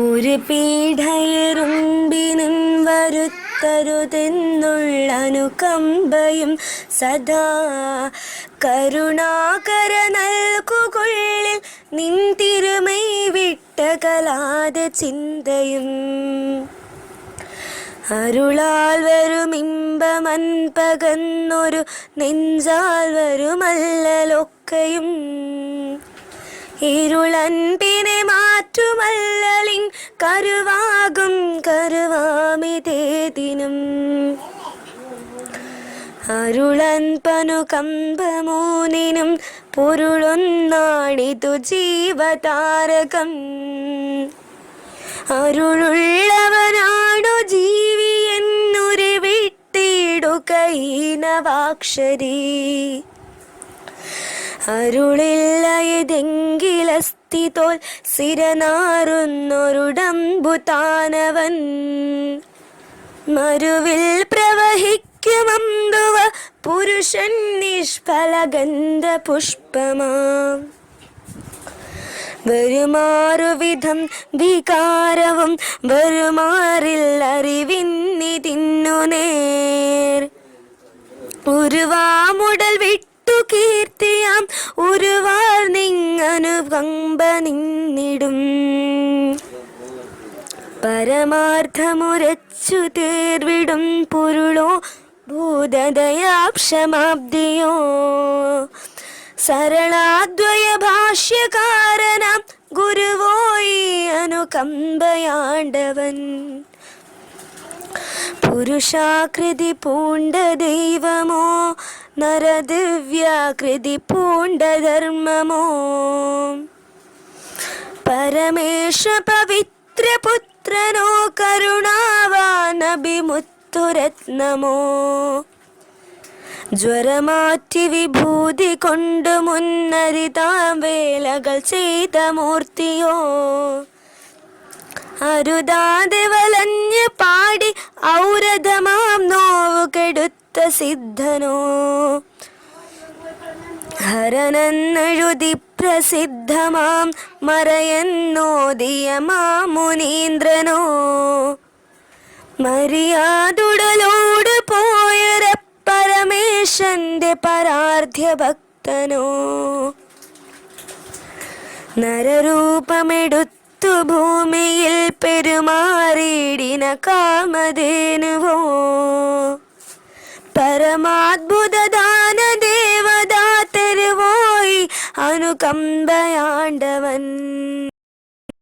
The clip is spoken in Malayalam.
ഒരു പീഠയറുമ്പിനും വരുത്തരുതെന്നുള്ള അനുകമ്പയും സദാ കരുണാകര നൽകുകൊള്ളിൽ നിൻ തിരുമൈ വിട്ടകലാതെ ചിന്തയും. അരുളാൽ വരും ഇമ്പമൻപകന്നൊരു നെഞ്ചാൽ വരുമല്ലലൊക്കെയും. ഇരുളൻപിനെ മാറ്റുമല്ലലിൻ കരുവാകും കരുവാമിതേതിനും അരുളൻപനു കമ്പമൂനിനും പൊരുളൊന്നാണിതു ജീവതാരകം. അരുളുള്ളവനാണു ജീവി എന്നൊരു വിട്ടിടുക ഈനവാക്ഷരി. അരുളില്ല ഇതെങ്കിലസ്തി തോൽ സിരനാറുന്നൊരുടമ്പു താനവൻ മരുവിൽ പ്രവഹിക്കുമന്തുവ പുരുഷൻ നിഷ്ഫലഗന്ധ പുഷ്പമാം വരുമാറുവിധം വികാരവും വരുമാറിൽ അറിവിന്നിതിന്നു നേർ ഉരുവാമുടൽ വിട്ടു കീർത്തിയാം. ഉരുവാർ നിങ്ങനു കമ്പ നിന്നിടും. പരമാർത്ഥമുരച്ചു തീർവിടും പൊരുളോ ഭൂതദയാക്ഷമാബ്ദിയോ സരളാദ്വയ ഭാഷ്യകാരനാം ഗുരുവോയി അനുകമ്പയാണ്ടവൻ. പുരുഷാകൃതി പൂണ്ട ദൈവമോ നരദിവ്യാകൃതി പൂണ്ട ധർമ്മമോ പരമേശ പവിത്രപുത്രനോ കരുണാവാനഭിമുത്തുരത്നമോ? ജ്വരമാറ്റി വിഭൂതി കൊണ്ട് മുന്നരിതാം വേലകൾ ചെയ്ത മൂർത്തിയോ? അരുതാതെ വലഞ്ഞ് പാടി ഔരധമാം നോവു കെടുത്ത സിദ്ധനോ ഹരനെന്നെഴുതി പ്രസിദ്ധമാം മറയെന്നോദിയ മാമുനീന്ദ്രനോ? മര്യാദുടലോട് പോയര പരമേശന്റെ പരാർധ്യ ഭക്തനോ നരരൂപമെടുത്തു ഭൂമിയിൽ പെരുമാറിയിടിന കാമധേനുവോ? പരമാത്ഭുത ദാന ദേവദാ തെരുവോയി അനുകമ്പയാണ്ടവൻ.